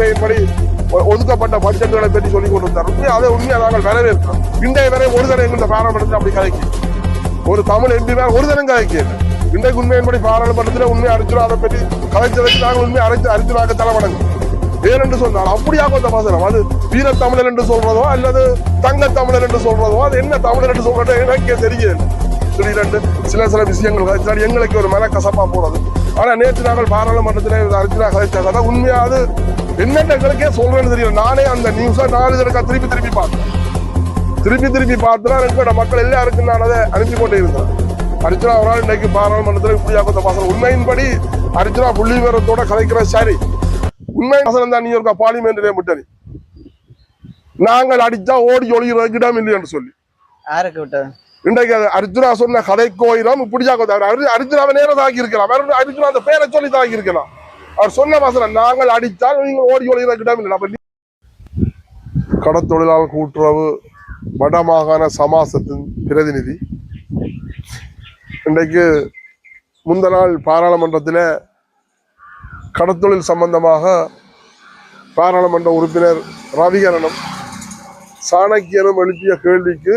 உண்மையின்படி ஒதுக்கப்பட்ட பட்ஜெட்டுகளை பற்றி சொல்லிக் வந்தார் உண்மையை அதை உண்மையாக நாங்கள் வரவேற்கிறோம். இன்றைய வரை ஒரு தடவை எங்க பாராளுமன்றத்தில் அப்படி கதைக்கு. ஒரு தமிழ் எம்பி மேல் ஒரு தரம் கதைக்கு. இன்றைக்கு உண்மையின்படி பாராளுமன்றத்தில் உண்மை அர்ஜுனா அதை பற்றி கதைச்சதற்கு நாங்கள் உண்மை அரைச்சு அர்ஜுனாக்கு தலை வணங்கும் ஏனென்று சொன்னால் அப்படியாக அந்த வசனம் அது வீர தமிழர் என்று சொல்றதோ அல்லது தங்க தமிழர் என்று சொல்றதோ அது என்ன தமிழர் என்று சொல்றதோ எனக்கே தெரியல திடீரென்று சில சில விஷயங்கள் கதைச்சால் எங்களுக்கு ஒரு மன கசப்பா போறது ஆனா நேற்று நாங்கள் பாராளுமன்றத்தில் அர்ஜுனா கதைச்ச கதை உண்மையா அது என்னென்ன எங்களுக்கே சொல்றேன்னு தெரியல. நானே அந்த நியூஸை நாலு தடவை திருப்பி திருப்பி பார்த்தேன். திருப்பி திருப்பி பார்த்தா எங்களோட மக்கள் எல்லாருக்கும் நான் அதை அனுப்பி கொண்டே இருந்தேன் அர்ஜுனா ஒரு நாள் இன்னைக்கு பாராளுமன்றத்தில் இப்படியாக இந்த வாசனம் உண்மையின்படி அர்ஜுனா புள்ளி விவரத்தோட கதைக்கிற சரி. உண்மை வசனம் தான் நீ இருக்க பார்லிமெண்ட்டிலே முட்டனி நாங்கள் அடிச்சா ஓடி ஒளிகிறதுக்கு இடம் இல்லை என்று சொல்லி. யாருக்கு விட்டது இன்றைக்கு அர்ஜுனா சொன்ன கதை கோயிலும் இப்படியாக அர்ஜுனாவை நேரம் தாக்கி இருக்கலாம் அர்ஜுனா அந்த பேரை சொல்லி தாக்கி இருக்கலாம் அவர் சொன்ன வசனம் நாங்கள் அடித்தால் நீங்கள் ஓடி ஒளிகிறதுக்கு இடம் இல்லை. அப்ப கடத்தொழிலாளர் கூட்டுறவு வடமாகாண சமாசத்தின் பிரதிநிதி. இன்றைக்கு முந்த நாள் பாராளுமன்றத்தில் கடத்தொழில் சம்பந்தமாக பாராளுமன்ற உறுப்பினர் ரவிகரனும் சாணக்கியனும் எழுப்பிய கேள்விக்கு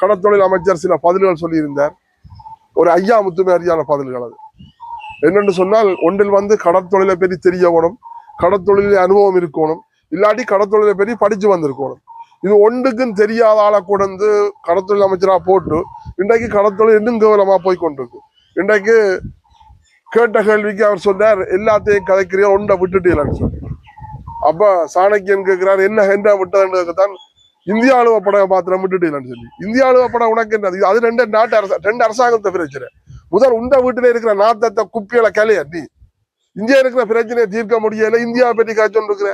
கடத்தொழில் அமைச்சர் சில பதில்கள் சொல்லியிருந்தார். ஒரு ஐயா முத்துமாரியான பதில்கள் அது. என்னென்று சொன்னால் ஒன்றில் வந்து கடற்தொழிலை பற்றி தெரியணும் கடத்தொழிலில் அனுபவம் இருக்கணும் இல்லாட்டி கடத்தொழிலை பற்றி படிச்சு வந்திருக்கணும் இது ஒன்றுக்கும் தெரியாத ஆளை கொண்டு கடத்தொழில் அமைச்சரா போட்டு இன்றைக்கு கடத்தொழில் இன்னும் கேவலமாக போய் கொண்டிருக்கு இன்றைக்கு கேட்ட கேள்விக்கு அவர் சொன்னார் எல்லாத்தையும் கதைக்கிறீங்க ஒன்றை விட்டுட்டீங்கன்னு சொல்லி அப்ப சாணக்கியன் கேட்கிறார் என்ன என்ன விட்டதுன்னு தான் இந்திய அலுவ படம் மாத்திரம் விட்டுட்டீங்களான்னு சொல்லி. இந்திய அலுவ படம் உனக்கு என்ன அது ரெண்டு நாட்டு அரச ரெண்டு அரசாங்கத்தை பிரச்சனை முதல் உண்ட வீட்டுல இருக்கிற நாத்தத்தை குப்பியில கலைய நீ. இந்தியா இருக்கிற பிரச்சனையை தீர்க்க முடியல இந்தியாவை பற்றி காய்ச்சொண்டு இருக்கிற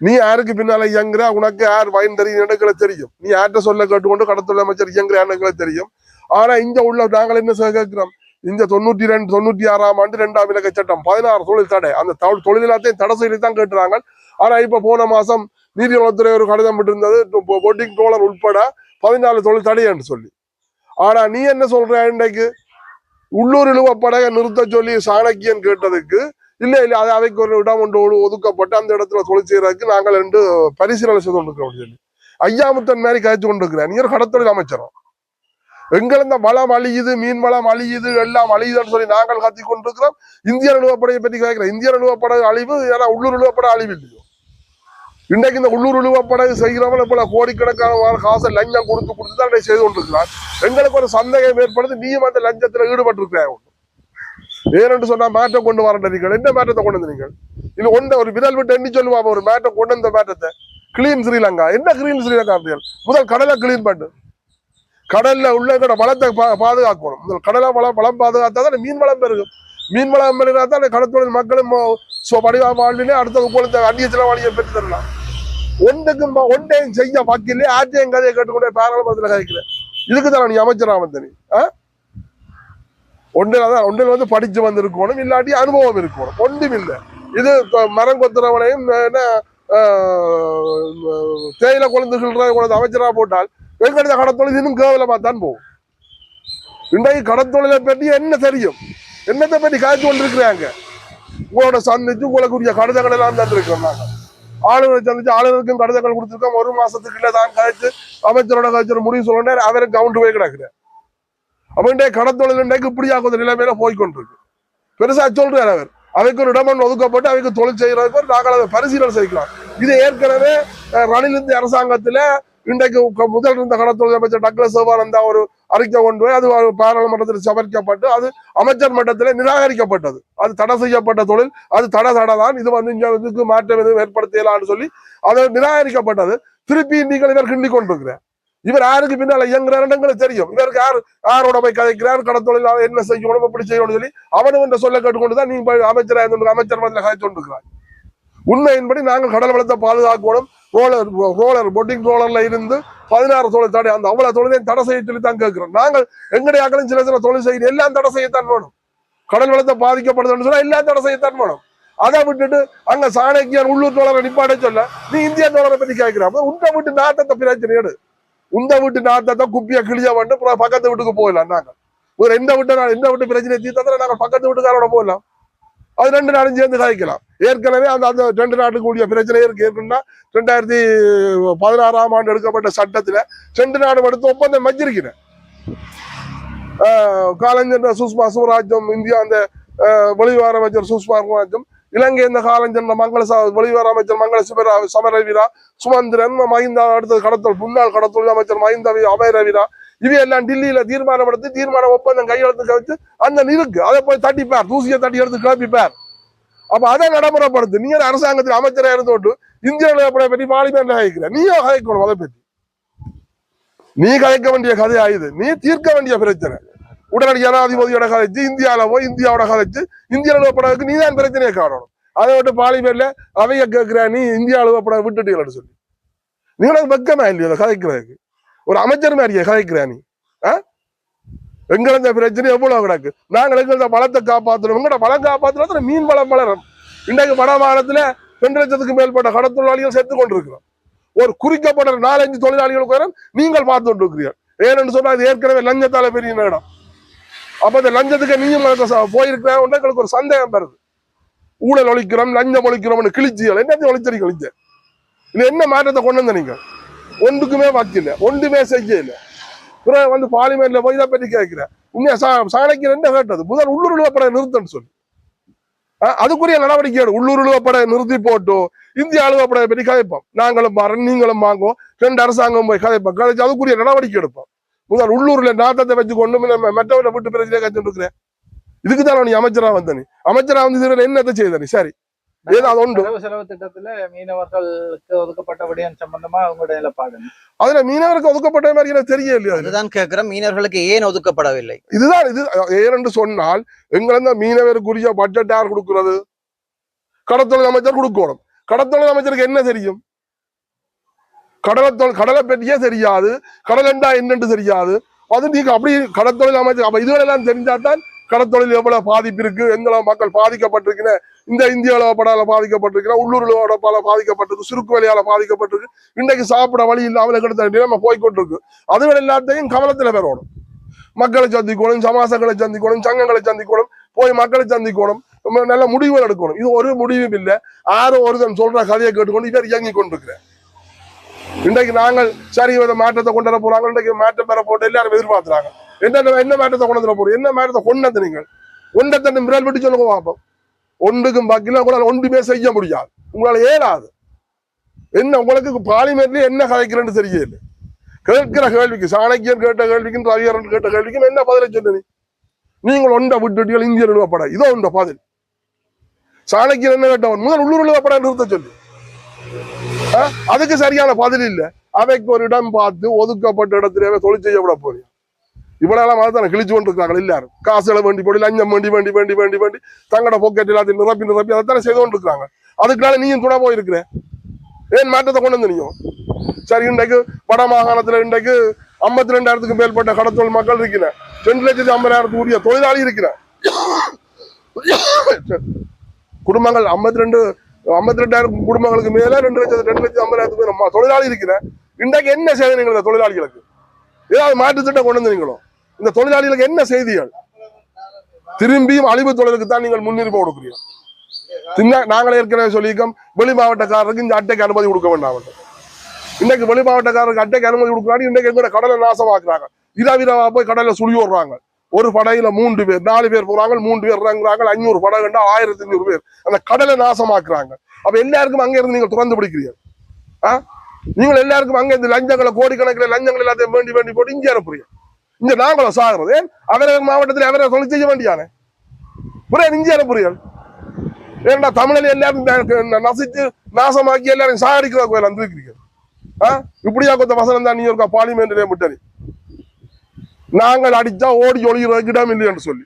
நீ யாருக்கு பின்னால இயங்குற? உனக்கு யார் வயன் தெரியும் எனக்குள்ள தெரியும். நீ யார்கிட்ட சொல்ல கேட்டுக்கொண்டு கடத்தொழில் அமைச்சர் இயங்குற எனக்குள்ள தெரியும். ஆனா இங்க உள்ள நாங்கள் என்ன செய்ய கேட்கிறோம்? இந்த தொண்ணூற்றி ரெண்டு தொண்ணூற்றி ஆறாம் ஆண்டு ரெண்டாம் இலக்க சட்டம் பதினாறு தொழில் தடை. அந்த தொழில் எல்லாத்தையும் தடை செய்து தான் கேட்டுறாங்க. ஆனா இப்ப போன மாசம் நீதிவளத்துறை ஒரு கடிதம் விட்டிருந்தது போட்டிங் டோலர் உட்பட பதினாலு தொழில் தடை சொல்லி. ஆனா நீ என்ன சொல்ற இன்றைக்கு? உள்ளூர் இழுவப்படையை நிறுத்த சொல்லி சாணக்கியன் கேட்டதுக்கு இல்ல இல்ல அது அவைக்கு ஒரு இடம் ஒன்று ஒதுக்கப்பட்டு அந்த இடத்துல தொழில் செய்யறதுக்கு நாங்கள் ரெண்டு பரிசீலனை செய்து கொண்டிருக்கிறோம் சொல்லி. ஐயாமுத்தன் மாதிரி கழிச்சு கொண்டிருக்கிறேன் நீங்க கடத்தொழில் அமைச்சரும் எங்கள் இந்த வளம் அழியுது மீன் வளம் அழியுது எல்லாம் அழியுதுன்னு சொல்லி நாங்கள் கத்தி கொண்டிருக்கிறோம். இந்திய நிலுவப்படையை பற்றி கேட்கிறேன். இந்திய நிலுவப்படை அழிவு ஏன்னா உள்ளூர் நிலுவப்படை அழிவு இல்லையோ? இன்றைக்கு இந்த உள்ளூர் உழுவப்படகு செய்கிறவங்க போல கோடிக்கணக்கான காசை லஞ்சம் கொடுத்து கொடுத்து தான் இதை செய்து கொண்டிருக்கிறார். எங்களுக்கு ஒரு சந்தேகம் ஏற்படுது நீயும் அந்த லஞ்சத்துல ஈடுபட்டிருக்கிறாய் ஏனென்று சொன்னா மாற்றம் கொண்டு வரண்ட நீங்கள். என்ன மாற்றத்தை கொண்டு வந்து நீங்கள்? இது ஒன்றை ஒரு விரல் விட்டு எண்ணி சொல்லுவாங்க ஒரு மாற்றம் கொண்டு வந்த மாற்றத்தை. கிளீன் ஸ்ரீலங்கா. என்ன கிளீன் ஸ்ரீலங்கா அப்படிகள் முதல் கடலை கிளீன் பண்ணு கடல்ல உள்ள எங்களோட வளத்தை பா- பாதுகாக்கணும். முதல் கடலை வளம் வளம் பாதுகாத்தா தான் மீன் வளம் பெருகும். மீன் வளம் பெருகா தான் கடத்தொழில் மக்களும் சோ- வடிவா வாழ்வினே அடுத்தது போல இந்த அந்நிய செலவாளியை பெற்று தரலாம். ஒன்றுக்கும் ஒன்றையும் செய்ய வக்கீலே ஆட்சியம் கதையை கேட்டுக்கொண்டே பாராளுமன்றத்தில் கதைக்கிறேன். இதுக்கு தான் நீ அமைச்சரா வந்த நீ ஆ? ஒன்றில் தான் ஒன்றில் வந்து படிச்சு வந்திருக்கணும் இல்லாட்டி அனுபவம் இருக்கணும். ஒன்றும் இல்லை. இது மரம் கொத்துறவனையும் என்ன ஆஹ், தேயிலை குழந்தைகள் குழந்தை அமைச்சரா போட்டால் எங்களுடைய கடத்தொழில் இன்னும் கேவலமா தான் போகும். இன்றைக்கு கடத்தொழிலை பற்றி என்ன தெரியும்? என்னத்தை பற்றி காய்ச்சி கொண்டிருக்கிறாங்க? உங்களோட சந்திச்சு உங்களுக்குரிய கடிதங்கள் எல்லாம் தந்திருக்கோம் நாங்கள். ஆளுநரை சந்திச்சு ஆளுநருக்கும் கடிதங்கள் கொடுத்துருக்கோம். ஒரு மாசத்துக்கு இல்லை தான் கழிச்சு அமைச்சரோட கழிச்சு முடிவு சொல்லணும் அவரை கவுண்ட் போய் கிடக்குறேன் அப்ப இன்றைய கடத்தொழில் இன்றைக்கு இப்படியாக நிலைமையில போய்கொண்டிருக்கு. பெருசா சொல்றாரு அவர். அவைக்கு ஒரு இடம் ஒதுக்கப்பட்டு அவைக்கு தொழில் செய்யறதுக்கு ஒரு நாங்கள் அதை பரிசீலனை செய்யலாம். இது ஏற்கனவே ரணிலிருந்து ரணில் இந்திய அரசாங்கத்துல இன்றைக்கு முதல் இருந்த கடத்தொழில் அமைச்சர் டக்ளஸ் சிவானந்தா ஒரு அறிக்கை கொண்டு போய் அது பாராளுமன்றத்தில் சமர்க்கப்பட்டு அது அமைச்சர் மட்டத்தில் நிராகரிக்கப்பட்டது. அது தடை செய்யப்பட்ட தொழில் அது தடை தடை தான் இது வந்து இங்கே இதுக்கு மாற்றம் எதுவும் ஏற்படுத்தலாம்னு சொல்லி அது நிராகரிக்கப்பட்டது. திருப்பி நீங்கள் இவர் கிண்டி கொண்டிருக்கிறார். இவர் யாருக்கு பின்னால் இயங்குறாருன்னு தெரியும். இவருக்கு யார் யாரோட போய் கதைக்கிறார் கடத்தொழிலாளர் என்ன செய்யணும் எப்படி செய்யணும்னு சொல்லி அவனும் இந்த சொல்ல கேட்டுக்கொண்டு தான் நீங்க அமைச்சராக அமைச்சர் மத்தியில் கதைச்சு கொண்டிருக்கிறார் உண்மையின்படி நாங்கள் கடல் வளத்தை பாதுகாக்கணும். ரோலர் ரோலர் பொட்டிங் ரோலர்ல இருந்து பதினாறு தொழில் தடை அந்த அவ்வளவு தொழிலையும் தடை செய்ய சொல்லி தான் கேட்கிறோம். நாங்கள் எங்களுடைய ஆக்களும் சில சில தொழில் செய்ய எல்லாம் தடை செய்யத்தான் வேணும். கடல் வளத்தை பாதிக்கப்படுதுன்னு சொன்னா எல்லாம் தடை செய்யத்தான் வேணும். அதை விட்டுட்டு அங்க சாணக்கியர் உள்ளூர் தோழரை நிப்பாட சொல்ல நீ இந்திய தோழரை பத்தி கேட்கிறாங்க உண்ட வீட்டு நாட்டத்தை பிரச்சனை எடு. உந்த வீட்டு நாட்டத்தை குப்பிய கிளிய வந்து பக்கத்து வீட்டுக்கு போயிடலாம் நாங்க. ஒரு எந்த வீட்டு எந்த வீட்டு பிரச்சனை தீர்த்தா நாங்க பக்கத்து வீட்டுக்காரோட போயிடலாம் அது ரெண்டு நாடும் சேர்ந்து கதைக்கலாம் ஏற்கனவே அந்த அந்த ரெண்டு நாட்டுக்கு கூடிய பிரச்சனை இருக்கு. இருக்குன்னா ரெண்டாயிரத்தி பதினாறாம் ஆண்டு எடுக்கப்பட்ட சட்டத்தில் ரெண்டு நாடு எடுத்து ஒப்பந்தம் வச்சிருக்கிறேன். ஆஹ் காலஞ்சென்ற சுஷ்மா சுவராஜ்யம் இந்தியா அந்த ஆஹ் வெளிவார அமைச்சர் சுஷ்மா சுவராஜ்யம் இலங்கை இந்த காலஞ்சென்ற மங்கள வெளிவார அமைச்சர் மங்கள சிவரா சமரவீரா சுமந்திரன் மஹிந்தா அடுத்தது கடத்தல் முன்னாள் கடத்தல் அமைச்சர் மஹிந்தா வி- அபயரவீரா இவையெல்லாம் டில்லியில தீர்மானம் எடுத்து தீர்மான ஒப்பந்தம் கையெழுத்து கழிச்சு அந்த நிலுக்கு அதை போய் தட்டிப்பார் தூசியை தட்டி எடுத்து கிளப்பிப்பார். அப்ப அதை நடைமுறைப்படுத்து. நீங்க அரசாங்கத்தில் அமைச்சராக இருந்தோட்டு இந்திய நிலப்படை பற்றி பார்லிமெண்ட்ல கதைக்கிற நீயோ கதைக்கணும் அதை பற்றி நீ கதைக்க வேண்டிய கதை ஆயுது நீ தீர்க்க வேண்டிய பிரச்சனை. உடனடி ஜனாதிபதியோட கதைச்சு இந்தியாவில போய் இந்தியாவோட கதைச்சு இந்திய நிலப்படத்துக்கு நீ தான் பிரச்சனையை காணணும். அதை விட்டு பாலிமேல அவைய கேட்கிற நீ இந்தியா நிலப்பட விட்டுட்டீங்கன்னு சொல்லி. நீங்களும் வெக்கமா இல்லையோ கதைக்கிறதுக்கு ஒரு அமைச்சர் மாதிரியே கதைக்கிற நீ ஆ? எங்களை பிரச்சனை எவ்வளவு கிடக்கு? நாங்கள் எங்களோட வளத்தை காப்பாற்றணும் எங்களோட வளம் காப்பாற்றணும் மீன் வளம் வளரும். இன்றைக்கு வட மாநிலத்துல ரெண்டு லட்சத்துக்கு மேற்பட்ட கடத்தொழிலாளிகள் செத்து கொண்டிருக்கிறோம். ஒரு குறிக்கப்பட்ட நாலஞ்சு தொழிலாளிகளுக்கு வரும். நீங்கள் பார்த்து கொண்டிருக்கிறீர்கள் ஏன்னு சொன்னா அது ஏற்கனவே லஞ்சத்தால பெரிய இடம் அப்ப இந்த லஞ்சத்துக்கு நீயும் போயிருக்கிறேன் எங்களுக்கு ஒரு சந்தேகம் வருது. ஊழல் ஒழிக்கிறோம் லஞ்சம் ஒழிக்கிறோம்னு கிழிச்சியல் என்னத்தையும் ஒழிச்சரி கிழிச்ச இது என்ன மாற்றத்தை கொண்டு வந்த நீங்க? ஒன்றுக்குமே வைக்கல ஒன்றுமே செய்யல பிறகு வந்து பார்லிமெண்ட்ல போய் இதை பற்றி கேட்கிறேன். உண்மையா சா- சாணக்கியர் என்ன கேட்டது? முதல் உள்ளூர் நிலப்படை நிறுத்தன்னு சொல்லி. அதுக்குரிய நடவடிக்கை எடு. உள்ளூர் நிலப்படை நிறுத்தி போட்டு இந்திய அலுவப்படையை பற்றி கதைப்போம். நாங்களும் மாறோம் நீங்களும் வாங்குவோம். ரெண்டு அரசாங்கம் போய் கதைப்போம். கதைச்சு அதுக்குரிய நடவடிக்கை எடுப்போம். முதல் உள்ளூர்ல நாட்டத்தை வச்சு கொண்டு மெட்டவரை விட்டு பிரச்சனை கத்துட்டு இருக்கிறேன். இதுக்கு தான் நீ அமைச்சரா வந்தனி நீ? அமைச்சரா வந்து இதுல என்னத்தை செய்த நீ? சரி. செலவு திட்டத்துல மீனவர்களுக்கு ஒதுக்கப்பட்ட விடயம் சம்பந்தமா அவங்களுடைய நிலப்பாடு அதுல மீனவருக்கு ஒதுக்கப்பட்ட மாதிரி எனக்கு தெரிய இல்லையா? அதுதான் கேட்கிறேன். மீனவர்களுக்கு ஏன் ஒதுக்கப்படவில்லை? இதுதான் இது. ஏனென்று சொன்னால் எங்கிருந்த மீனவருக்குரிய பட்ஜெட் யார் கொடுக்கிறது? கடத்தொழில் அமைச்சர் கொடுக்கணும். கடத்தொழில் அமைச்சருக்கு என்ன தெரியும்? கடலத்தொழில் கடலை பற்றியே தெரியாது. கடல் என்றா என்னென்று தெரியாது. அது நீங்க அப்படி கடத்தொழில் அமைச்சர் அப்ப இதுவெல்லாம் தெரிஞ்சாதான் கடத்தொழில் எவ்வளவு பாதிப்பு இருக்கு எந்த மக்கள் பாதிக்கப்பட்டிருக்கிற இந்த இந்திய படால பாதிக்கப்பட்டிருக்கிற உள்ளூர் பல பாதிக்கப்பட்டிருக்கு சுருக்கு வழியால பாதிக்கப்பட்டிருக்கு. இன்றைக்கு சாப்பிட வழி இல்லாமல் கிட்ட நிலைமை போய்கொண்டிருக்கு. அதுகள் எல்லாத்தையும் கவனத்துல பெறணும். மக்களை சந்திக்கணும் சமாசங்களை சந்திக்கணும் சங்கங்களை சந்திக்கணும் போய் மக்களை சந்திக்கணும் நல்ல முடிவுகள் எடுக்கணும். இது ஒரு முடிவும் இல்லை. யாரும் ஒருத்தன் சொல்ற கதையை கேட்டுக்கொண்டு இவர் இயங்கி கொண்டிருக்கிறேன் இன்றைக்கு நாங்கள் சரி வித மாற்றத்தை கொண்டு வர போறாங்க. இன்றைக்கு மாற்றம் பெற போட்டு எல்லாரும் எதிர்பார்க்கிறாங்க. என்ன என்ன மாற்றத்தை கொண்டு வர போறோம்? என்ன மாற்றத்தை கொண்டு வந்து நீங்கள்? ஒன்றை மிரல் விட்டு சொல்லுங்க பார்ப்போம். ஒன்றுக்கும் பக்கில உங்களால் ஒன்றுமே செய்ய முடியாது. உங்களால ஏறாது. என்ன உங்களுக்கு பாலிமேட்ல என்ன கதைக்கிறேன்னு தெரியல. கேட்கிற கேள்விக்கு சாணக்கியன் கேட்ட கேள்விக்கும் ரவிகரன் கேட்ட கேள்விக்கும் என்ன பதிலை சொன்ன நீ நீங்கள் ஒன்றை விட்டுட்டீர்கள் இந்திய நிறுவப்பட இதோ உண்ட பதில். சாணக்கியன் என்ன கேட்டவன்? முதல் உள்ளூர் நிறுவப்பட நிறுத்த சொல்லு. அதுக்கு சரியான பதில் இல்ல. அவைக்கு ஒரு இடம் பார்த்து ஒதுக்கப்பட்ட இடத்திலே தொழில் செய்ய விட போறீங்க. இவ்வளவு மாதிரி கிழிச்சு கொண்டு இருக்காங்க எல்லாரும் காசுகளை வேண்டி போடி லஞ்சம் வேண்டி வேண்டி வேண்டி வேண்டி வேண்டி. தங்கட பாக்கெட் எல்லாத்தையும் நிரப்பி நிரப்பி அதைத்தானே செய்து கொண்டு இருக்காங்க அதுக்குனால நீயும் துணை போயிருக்கிற. ஏன் மாற்றத்தை கொண்டு வந்து நீயும்? சரி இன்றைக்கு வட மாகாணத்துல இன்றைக்கு ஐம்பத்தி ரெண்டாயிரத்துக்கு மேற்பட்ட கடத்தொழில் மக்கள் இருக்கிறேன் ரெண்டு லட்சத்தி ஐம்பதாயிரத்துக்கு உரிய தொழிலாளி இருக்கிறேன் குடும்பங்கள் ஐம்பத்தி ரெண்டு ஐம்பத்தி ரெண்டாயிரம் குடும்பங்களுக்கு மேல ரெண்டு லட்சத்து ரெண்டு லட்சத்தி ஐம்பதாயிரத்துக்கு மேல தொழிலாளி இருக்கிறேன் இன்றைக்கு என்ன செய்தீங்க இந்த தொழிலாளிகளுக்கு? ஏதாவது மாற்றுத்திட்டம் கொண்டு கொண்டு வந்தீங்களோ? இந்த தொழிலாளிகளுக்கு என்ன செய்திகள்? திரும்பியும் அழிவு தொழிலுக்கு தான் நீங்கள் முன்னுரிமை கொடுக்குறீங்க சின்ன நாங்களே ஏற்கனவே சொல்லியிருக்கோம் வெளி மாவட்டக்காரருக்கு இந்த அட்டைக்கு அனுமதி கொடுக்க வேண்டாம் இன்னைக்கு வெளி மாவட்டக்காரருக்கு அட்டைக்கு அனுமதி கொடுக்குறாங்க இன்னைக்கு எங்களோட கடலை நாசமாக்குறாங்க. இரவிரவா போய் கடலை சுழி விடுறாங்க ஒரு படையில மூன்று பேர் நாலு பேர் போறாங்க மூன்று பேர் இறங்குறாங்க அஞ்சூறு படம் கண்டா ஆயிரத்தி ஐநூறு பேர் அந்த கடலை நாசமாக்குறாங்க. அப்ப எல்லாருக்கும் அங்க இருந்து நீங்கள் திறந்து பிடிக்கிறீங்க ஆ? நீங்கள் எல்லாருக்கும் அங்க இந்த லஞ்சங்களை கோடிக்கணக்கில் லஞ்சங்கள் எல்லாத்தையும் வேண்டி வேண்டி போட்டு இங்கே அனுப்புறீங்க இங்க நாங்களும் சாகிறது அவரவர் மாவட்டத்தில் அவரை தொழில் செய்ய வேண்டியானே. புரிய இங்கே அனுப்புறீர்கள் ஏன்டா தமிழில் எல்லாரும் ந- ந- நசிச்சு நாசமாக்கி எல்லாரும் சாகடிக்கிற கோயில் வந்திருக்கிறீங்க ஆ? இப்படியா கொத்த வசனம் தான் நீ இருக்கா பார்லிமெண்ட்லேயே முட்டனி நாங்கள் அடிச்சா ஓடி ஒளிகிறதுக்கு இடம் இல்லை என்று சொல்லி.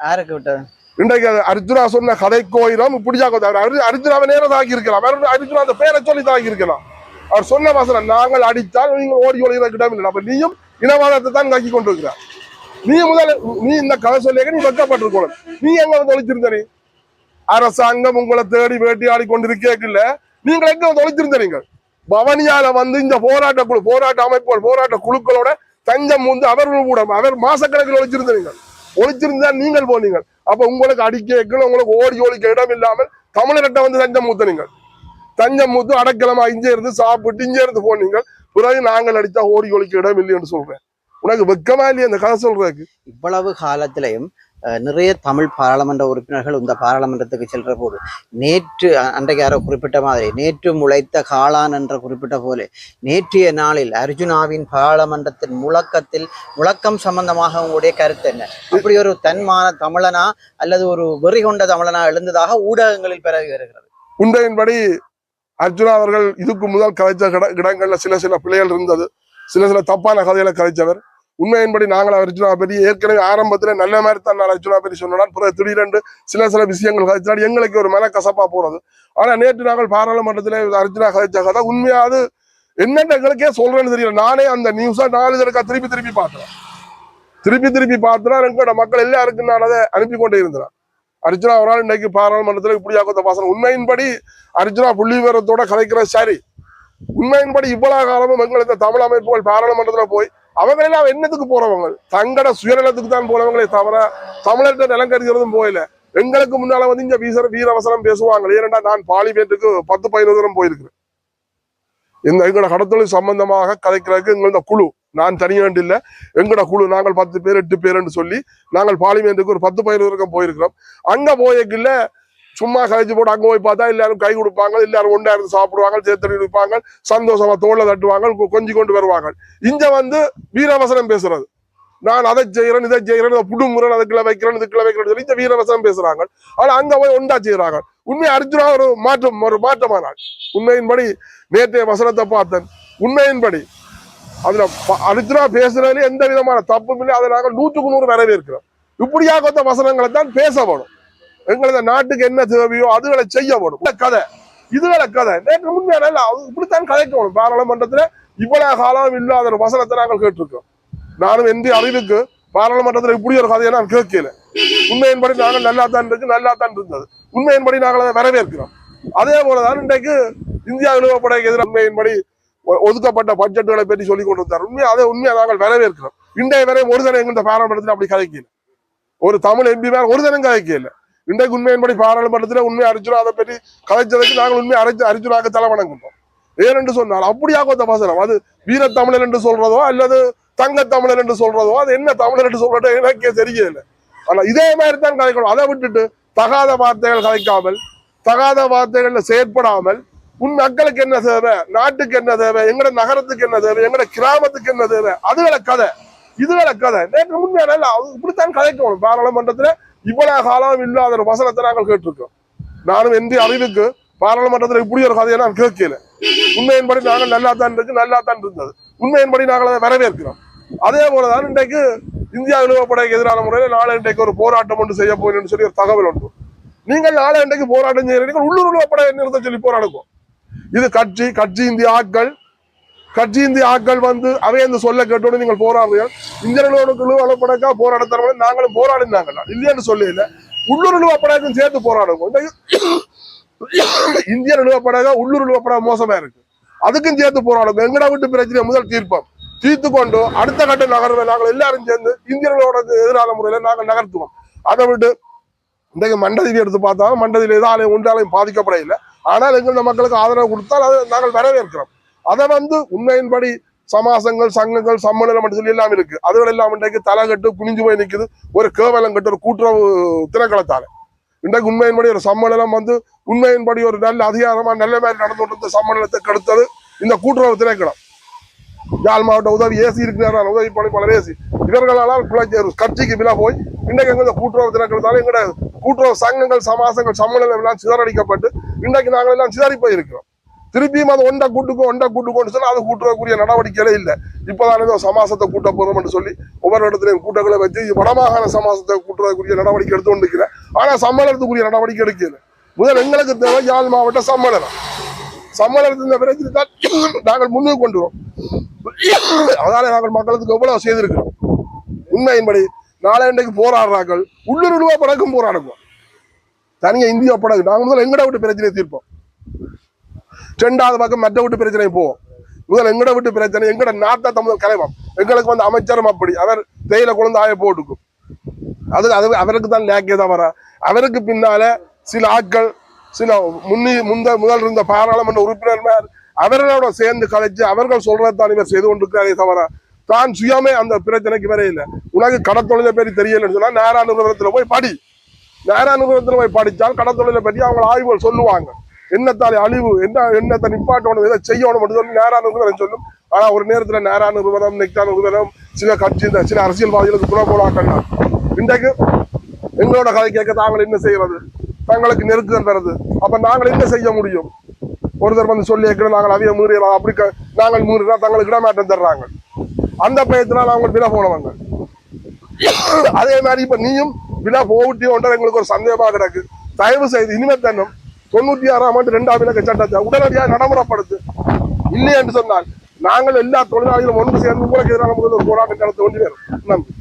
யாருக்கு விட்டது? இன்றைக்கு அர்ஜுனா சொன்ன கதை கோயிலும் இப்படியா கொத்த அர்ஜுனாவை நேரம் தாக்கி இருக்கலாம் அர்ஜுனா அந்த பேரை சொல்லி தாக்கி இருக்கலாம் அவர் சொன்ன வசனம் நாங்கள் அடித்தால் நீங்கள் ஓடி ஒளிகிறதுக்கு இடம் இல்லை. அப்ப நீயும் இனவாதத்தை தான் தாக்கி கொண்டிருக்கிறார். நீ முதல் நீ இந்த கதை சொல்லியாக நீ வெக்கப்பட்டிருக்கணும் நீ எங்க வந்து ஒழிச்சிருந்த நீ அரசாங்கம் உங்களை தேடி வேட்டையாடி கொண்டிருக்கேக்கில்ல நீங்கள் எங்க வந்து ஒழிச்சிருந்த நீங்கள் பவனியால வந்து இந்த போராட்ட குழு போராட்ட அமைப்புகள் போராட்ட குழுக்களோட தஞ்சம் வந்து அவர்கள் கூட அவர் மாசக்கணக்கில் ஒழிச்சிருந்த நீங்கள் ஒழிச்சிருந்தா நீங்கள் போனீங்க. அப்ப உங்களுக்கு அடிக்க உங்களுக்கு ஓடி ஓடிக்க இடம் இல்லாமல் தமிழர்கிட்ட வந்து தஞ்சம் மூத்த நீங்கள் தஞ்சம் மூத்து அடக்கலமா இங்கே இருந்து சாப்பிட்டு இங்கே இருந்து போனீங்க. பிறகு நாங்கள் அடித்தா ஓடி ஒழிக்க இடம் இல்லைன்னு சொல்றேன். உனக்கு வெக்கமா இல்லையா இந்த கதை சொல்றதுக்கு? இவ்வளவு காலத்திலையும் நிறைய தமிழ் பாராளுமன்ற உறுப்பினர்கள் இந்த பாராளுமன்றத்துக்கு செல்ற போது நேற்று அன்றைக்கு யாரோ குறிப்பிட்ட மாதிரி நேற்று முளைத்த காளான் என்ற குறிப்பிட்ட போல நேற்றைய நாளில் அர்ஜுனாவின் பாராளுமன்றத்தின் முழக்கத்தில் முழக்கம் சம்பந்தமாக உங்களுடைய கருத்து என்ன? அப்படி ஒரு தன்மான தமிழனா அல்லது ஒரு வெறி கொண்ட தமிழனா எழுந்ததாக ஊடகங்களில் பரவி வருகிறது. உண்மையின்படி அர்ஜுனா அவர்கள் இதுக்கு முதல் கதைச்ச இடங்கள்ல சில சில பிள்ளைகள் இருந்தது. சில சில தப்பான கதைகளை கதைச்சவர் உண்மையின்படி நாங்கள் அர்ஜுனா பற்றி ஏற்கனவே ஆரம்பத்துல நல்ல மாதிரி தான் நான் அர்ஜுனா பற்றி சொன்னான். பிறகு திடீரென்று சில சில விஷயங்கள் கதைச்சால் எங்களுக்கு ஒரு மன கசப்பா போறது ஆனா நேற்று நாங்கள் பாராளுமன்றத்தில் அர்ஜுனா கதைச்ச கதை உண்மையாவது என்னென்ன எங்களுக்கே சொல்றேன்னு தெரியல. நானே அந்த நியூஸை நாலு தடக்கா திருப்பி திருப்பி பார்த்தேன் திருப்பி திருப்பி பார்த்தனா எங்களோட மக்கள் எல்லாருக்கும் நான் அதை அனுப்பி கொண்டே இருந்தேன். அர்ஜுனா ஒரு இன்றைக்கு இன்னைக்கு பாராளுமன்றத்தில் இப்படியாக பாசனம் உண்மையின்படி அர்ஜுனா புள்ளி விவரத்தோட கலைக்கிற சரி. உண்மையின்படி இவ்வளவு காலமும் எங்கள் இந்த தமிழ் அமைப்புகள் பாராளுமன்றத்துல போய் அவங்க எல்லாம் என்னத்துக்கு போறவங்க? தங்கட சுயநலத்துக்கு தான் போறவங்களே தவிர தமிழர்கிட்ட நிலங்கரிக்கிறதும் போயில எங்களுக்கு முன்னால வந்து இங்க வீசர வீரவசனம் பேசுவாங்க ஏனென்றா நான் பாலிமேட்டுக்கு பத்து பதினோரு தினம் போயிருக்கிறேன். இந்த எங்களோட கடத்தொழில் சம்பந்தமாக கதைக்கிறதுக்கு எங்களோட குழு நான் தனியாண்டு இல்லை. எங்கட குழு நாங்கள் பத்து பேர் எட்டு பேருன்னு சொல்லி நாங்கள் பார்லிமெண்ட்டுக்கு ஒரு பத்து பதினோரு வரைக்கும் போயிருக்கிறோம். அங்கே போயக்கில்ல சும்மா கழிச்சு போட்டு அங்கே போய் பார்த்தா எல்லாரும் கை கொடுப்பாங்க எல்லாரும் ஒன்றா இருந்து சாப்பிடுவாங்க சேர்த்தடி இருப்பாங்க சந்தோஷமா தோலை தட்டுவாங்க கொஞ்சி கொண்டு வருவாங்க. இங்க வந்து வீரவசனம் பேசுறது. நான் அதை செய்யறேன் இதை செய்யறேன் இதை புடுங்குறேன் அதுக்குள்ள வைக்கிறேன் இதுக்குள்ள வைக்கிறேன்னு சொல்லி இந்த வீரவசனம் பேசுறாங்க. ஆனா அங்க போய் ஒண்டா செய்யறாங்க உண்மை அர்ஜுனா ஒரு மாற்றம் ஒரு மாற்றமானாள் உண்மையின்படி நேற்றைய வசனத்தை பார்த்தேன். உண்மையின்படி அதுல ப- அர்ஜுனா பேசுறதுல எந்த விதமான தப்பும் இல்லை. அதை நாங்கள் நூற்றுக்கு நூறு வரவேற்கிறோம். இப்படியாக வசனங்களை தான் பேசப்படும் எங்களது நாட்டுக்கு என்ன தேவையோ அதுகளை செய்யப்படும் இந்த கதை. இதுகளை கதை. நேற்று உண்மையான அது இப்படித்தான் கதைக்கணும் பாராளுமன்றத்துல இவ்வளவு காலம் இல்லாத ஒரு வசனத்தை நாங்கள் கேட்டிருக்கோம் நானும் எந்த அறிவுக்கு பாராளுமன்றத்துல இப்படி ஒரு கதையை நான் கேட்கல. உண்மையின்படி நாங்கள் நல்லா தான் இருக்கு நல்லா தான் இருந்தது. உண்மையின்படி நாங்கள் அதை வரவேற்கிறோம். அதே போலதான் இன்றைக்கு இந்தியா நிறுவப்படைக்கு எதிராக உண்மையின்படி ஒதுக்கப்பட்ட பட்ஜெட்டுகளை பற்றி சொல்லி கொண்டு வந்தார் உண்மையா அதை உண்மையா நாங்கள் வரவேற்கிறோம். இன்றைய வரை ஒரு தடவை எங்க பாராளுமன்றத்தில் அப்படி கதைக்கல ஒரு தமிழ் எம்பி மேல ஒரு தரம் கதைக்கல இன்றைக்கு உண்மையின்படி பாராளுமன்றத்தில் உண்மை அர்ஜுனா அதை பற்றி கதைச்சதுக்கு நாங்கள் உண்மை அரைச்சு அர்ஜுனாக்கு தலை வணங்குகிறோம். ஏனென்று சொன்னால் அப்படியாக ஒரு வசனம் அது வீரத்தமிழர் என்று சொல்றதோ அல்லது தங்க தமிழர் என்று சொல்றதோ அது என்ன தமிழர் என்று சொல்றதோ எனக்கே தெரியல. ஆனா இதே மாதிரி தான் கதைக்கணும் அதை விட்டுட்டு தகாத வார்த்தைகள் கதைக்காமல் தகாத வார்த்தைகள்ல செயற்படாமல் உன் மக்களுக்கு என்ன தேவை? நாட்டுக்கு என்ன தேவை? எங்கட நகரத்துக்கு என்ன தேவை? எங்கட கிராமத்துக்கு என்ன தேவை? அதுகளை கதை. இதுகளை கதை. நேற்று உண்மையான இப்படித்தான் கதைக்கணும் பாராளுமன்றத்துல இவ்வளவு காலம் இல்லாத ஒரு வசனத்தை நாங்கள் கேட்டிருக்கோம். நானும் எந்த அறிவுக்கு பாராளுமன்றத்துல இப்படி ஒரு கதையை நான் கேட்கல. உண்மையின்படி நாங்கள் நல்லா தான் இருக்கு நல்லா தான் இருந்தது. உண்மையின்படி நாங்கள் அதை வரவேற்கிறோம். அதே போலதான் இன்றைக்கு இந்தியா நிறுவப்படைக்கு எதிரான முறையில் நாளை இன்றைக்கு ஒரு போராட்டம் ஒன்று செய்ய போகிறேன்னு சொல்லி ஒரு தகவல் ஒன்று நீங்கள் நாளை இன்றைக்கு போராட்டம் செய்யறீங்க உள்ளூர் நிறுவப்படை நிறுத்த சொல்லி போராடுவோம் இது கட்சி கட்சி இந்திய ஆட்கள். கட்சி இந்திய ஆட்கள் வந்து அவை இந்த சொல்ல கேட்டோடு நீங்கள் போராடுறீர்கள். இந்திய நிறுவனக்குழு வளப்படக்கா போராட நாங்களும் போராடினாங்க இல்லையான்னு சொல்லல உள்ளூர் நிறுவப்படைக்கும் சேர்த்து போராடுவோம். இந்திய நிலவப்படாக உள்ளூர் நிறுவப்பட மோசமா இருக்கு. அதுக்கும் சேர்த்து போராடுவோம். எங்கடா விட்டு பிரச்சனை முதல் தீர்ப்போம். தீர்த்து கொண்டு அடுத்த கட்ட நகர்வை நாங்கள் எல்லாரும் சேர்ந்து இந்தியர்களோட எதிரான முறையில நாங்கள் நகர்த்துவோம். அதை விட்டு இன்றைக்கு மண்டதியில் எடுத்து பார்த்தா மண்டதியில் எதாலையும் ஒன்றாலையும் பாதிக்கப்படையில்லை ஆனால் எங்களுடைய மக்களுக்கு ஆதரவு கொடுத்தால் அதை நாங்கள் வரவேற்கிறோம். அதை வந்து உண்மையின்படி சமாசங்கள் சங்கங்கள் சம்மேளனம் என்று சொல்லி எல்லாம் இருக்கு. அதுகள் எல்லாம் இன்றைக்கு தலை கட்டு குனிஞ்சு போய் நிற்குது ஒரு கேவலம் கட்டு ஒரு கூட்டுறவு திணைக்களத்தால. இன்றைக்கு உண்மையின்படி ஒரு சம்மேளனம் வந்து உண்மையின்படி ஒரு நல்ல அதிகாரமா நல்ல மாதிரி நடந்து கொண்டிருந்த சம்மேளனத்தை கெடுத்தது இந்த கூட்டுறவு திணைக்களம். யாழ் மாவட்ட உதவி ஏசி இருக்கிறார் உதவி பணிப்பாளர் ஏசி. இவர்களால் கட்சிக்கு விழா போய் இன்றைக்கு எங்க கூட்டுறவு திணைக்களத்தால எங்கட கூட்டுறவு சங்கங்கள் சமாசங்கள் சம்மேளனம் எல்லாம் சிதறடிக்கப்பட்டு இன்றைக்கு நாங்கள் எல்லாம் சிதறி போயிருக்கிறோம். திருப்பியும் அது ஒண்டை கூட்டுக்கோ ஒண்டை கூட்டுக்கோன்னு சொன்னால் அது கூட்டுறக்கூடிய நடவடிக்கைகளே இல்லை. இப்போதான் ஏதோ சமாசத்தை கூட்ட போறோம் என்று சொல்லி ஒவ்வொரு இடத்துலையும் கூட்டங்களை வச்சு வடமாகாண சமாசத்தை கூட்டுறதுக்குரிய நடவடிக்கை எடுத்து கொண்டிருக்கிறேன் ஆனா சம்மேளனத்துக்குரிய நடவடிக்கை எடுக்கல. முதல் எங்களுக்கு தேவை யாழ் மாவட்ட சம்மேளனம். சம்மேளனத்தின் பிரச்சனை தான் நாங்கள் முன்னுக்கு கொண்டு வரோம் அதனால நாங்கள் மக்களுக்கு எவ்வளவு செய்திருக்கிறோம்? உண்மையின்படி நாளை இன்றைக்கு போராடுறார்கள். உள்ளூர் ரூபா படக்கும் போராடுவோம். தனியா இந்தியா படகு. நாங்கள் முதல்ல எங்கட விட்டு பிரச்சனையை தீர்ப்போம். ரெண்டாவது பக்கம் மற்ற விட்டு பிரச்சனை போவோம். முதல்ல எங்கட விட்டு பிரச்சனை எங்கட நாட்டை தமிழ் கலைவோம். எங்களுக்கு வந்து அமைச்சரும் அப்படி. அவர் தேயில குழந்தை ஆய போட்டுக்கும். அது அது அவருக்கு தான் லேக்கே தவிர அவருக்கு பின்னால சில ஆட்கள் சில முன்னி முந்த முதல் இருந்த பாராளுமன்ற உறுப்பினர்மார் அவர்களோட சேர்ந்து கலைச்சு அவர்கள் சொல்றதான் இவர் செய்து கொண்டிருக்கிறாரே. தவிர தான் சுயமே அந்த பிரச்சனைக்கு வரே இல்லை. உனக்கு கடத்தொழிலை பற்றி தெரியலன்னு சொன்னா நேரா நிறுவனத்துல போய் படி. நேரா நிறுவனத்துல போய் படித்தால் கடத்தொழிலை பற்றி அவங்க ஆய்வுகள் சொல்லுவாங்க. என்னத்தாலே அழிவு என்ன என்னத்தை நிப்பாட்டணும் எதை செய்யணும் மட்டும் சொல்லி நேரா நிறுவனம் சொல்லும். ஆனா ஒரு நேரத்துல நேரா நிறுவனம் நெக்டா நிறுவனம் சில கட்சி சில அரசியல்வாதிகளுக்கு புற இன்றைக்கு எங்களோட கதை கேட்க தாங்கள் என்ன செய்யறது? தங்களுக்கு நெருக்குதல் வருது. அப்ப நாங்கள் என்ன செய்ய முடியும்? ஒருத்தர் வந்து சொல்லி வைக்கிறோம் நாங்கள் அவைய மீறிடலாம் அப்படி நாங்கள் மீறினா தங்களுக்கு இடமாற்றம் தர்றாங்க. அந்த பயத்தினால் அவங்க விலை போனவங்க. அதே மாதிரி இப்போ நீயும் விலை போகட்டியோன்ற எங்களுக்கு ஒரு சந்தேகமாக கிடக்கு. தயவு செய்து இனிமேல் தன்னும் தொண்ணூத்தி ஆறாம் ஆண்டு ரெண்டாம் இலக்க சட்டத்தை உடனடியாக நடைமுறைப்படுத்து. இல்லை என்று சொன்னால் நாங்கள் எல்லா தொழிலாளிகளும் ஒன்று சேர்ந்து உங்களுக்கு எதிராக முதல் ஒரு போராட்டம் நடத்த வேண்டி வரும் நன்றி.